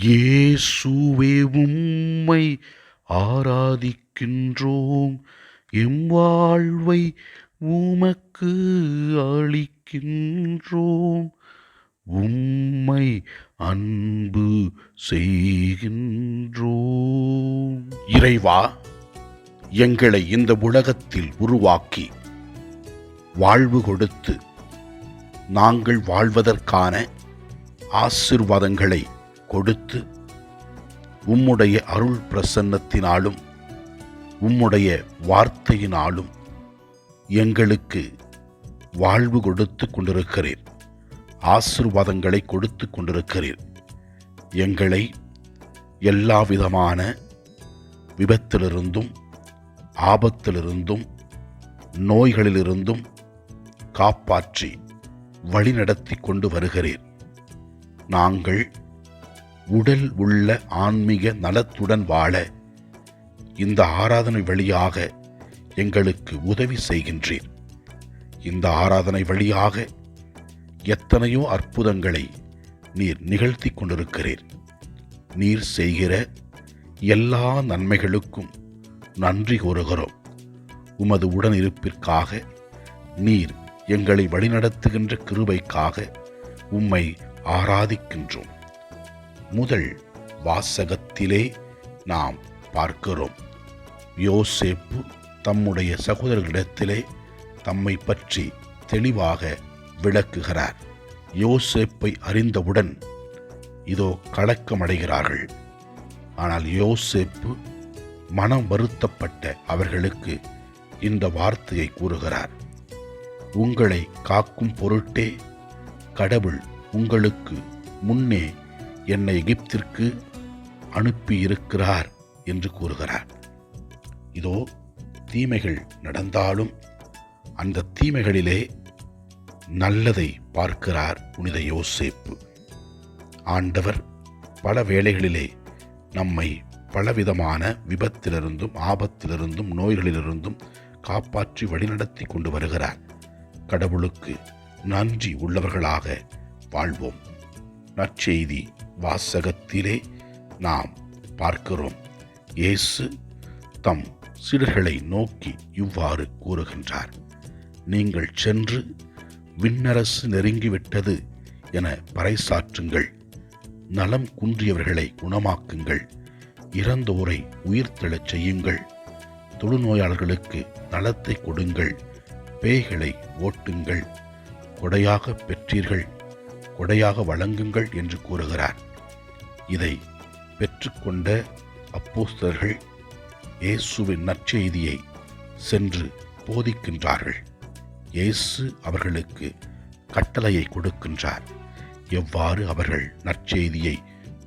இயேசுவே உம்மை ஆராதிக்கின்றோம். எம் வாழ்வை உமக்கு அளிக்கின்றோம். உம்மை அன்பு செய்கின்றோம். இறைவா எங்களை இந்த உலகத்தில் உருவாக்கி வாழ்வு கொடுத்து நாங்கள் வாழ்வதற்கான ஆசிர்வாதங்களை கொடுத்து உம்முடைய அருள் பிரசன்னத்தினாலும் உம்முடைய வார்த்தையினாலும் எங்களுக்கு வாழ்வு கொடுத்து கொண்டிருக்கிறீர். ஆசிர்வாதங்களை கொடுத்து கொண்டிருக்கிறீர். எங்களை எல்லா விதமான விபத்திலிருந்தும் ஆபத்திலிருந்தும் நோய்களிலிருந்தும் காப்பாற்றி வழிநடத்தி கொண்டு வருகிறீர். நாங்கள் உடல் உள்ள ஆன்மீக நலத்துடன் வாழ இந்த ஆராதனை வழியாக எங்களுக்கு உதவி செய்கின்றீர் இந்த ஆராதனை வழியாக எத்தனையோ அற்புதங்களை நீர் நிகழ்த்தி கொண்டிருக்கிறீர். நீர் செய்கிற எல்லா நன்மைகளுக்கும் நன்றி கூறுகிறோம். உமது உடனிருப்பிற்காக நீர் எங்களை வழிநடத்துகின்ற கிருபைக்காக உம்மை ஆராதிக்கின்றோம். முதல் வாசகத்திலே நாம் பார்க்கிறோம். யோசேப்பு தம்முடைய சகோதரர்களிடத்திலே தம்மை பற்றி தெளிவாக விளக்குகிறார். யோசேப்பை அறிந்தவுடன் இதோ கலக்கமடைகிறார்கள். ஆனால் யோசேப்பு மனம் வருத்தப்பட்ட அவர்களுக்கு இந்த வார்த்தையை கூறுகிறார். உங்களை காக்கும் பொருட்டே கடவுள் உங்களுக்கு முன்னே என்னை எகிப்திற்கு அனுப்பியிருக்கிறார் என்று கூறுகிறார். இதோ தீமைகள் நடந்தாலும் அந்த தீமைகளிலே நல்லதை பார்க்கிறார் புனித யோசேப்பு. ஆண்டவர் பல வேளைகளிலே நம்மை பலவிதமான விபத்திலிருந்தும் ஆபத்திலிருந்தும் நோய்களிலிருந்தும் காப்பாற்றி வழிநடத்தி கொண்டு வருகிறார். கடவுளுக்கு நன்றி உள்ளவர்களாக வாழ்வோம். நற்செய்தி வாசகத்திலே நாம் பார்க்கிறோம். இயேசு தம் சீடர்களை நோக்கி இவ்வாறு கூறுகின்றார். நீங்கள் சென்று விண்ணரசு நெருங்கிவிட்டது என பறைசாற்றுங்கள். நலம் குன்றியவர்களை குணமாக்குங்கள். இறந்தோரை உயிர்த்தெழச் செய்யுங்கள். தொழுநோயாளர்களுக்கு நலத்தை கொடுங்கள். பேய்களை ஓட்டுங்கள். கொடையாக பெற்றீர்கள். கொடையாக வழங்குங்கள் என்று கூறுகிறார். இதை பெற்றுக்கொண்ட அப்போஸ்தர்கள் இயேசுவின் நற்செய்தியை சென்று போதிக்கின்றார்கள். இயேசு அவர்களுக்கு கட்டளையை கொடுக்கின்றார். எவ்வாறு அவர்கள் நற்செய்தியை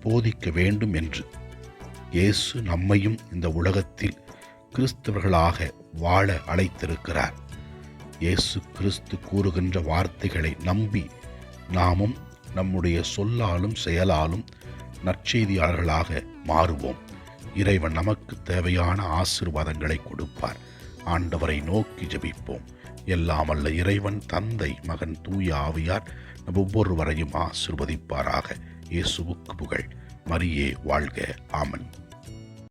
போதிக்க வேண்டும் என்று. இயேசு நம்மையும் இந்த உலகத்தில் கிறிஸ்தவர்களாக வாழ அழைத்திருக்கிறார். இயேசு கிறிஸ்து கூறுகின்ற வார்த்தைகளை நம்பி நாமும் நம்முடைய சொல்லாலும் செயலாலும் நற்செய்தியாளர்களாக மாறுவோம். இறைவன் நமக்கு தேவையான ஆசிர்வாதங்களை கொடுப்பார். ஆண்டவரை நோக்கி ஜெபிப்போம். எல்லாம் அல்ல இறைவன் தந்தை மகன் தூய ஆவியார் நம் ஒவ்வொருவரையும் ஆசிர்வதிப்பாராக. இயேசுவுக்கு புகழ். மரியே வாழ்க. ஆமன்.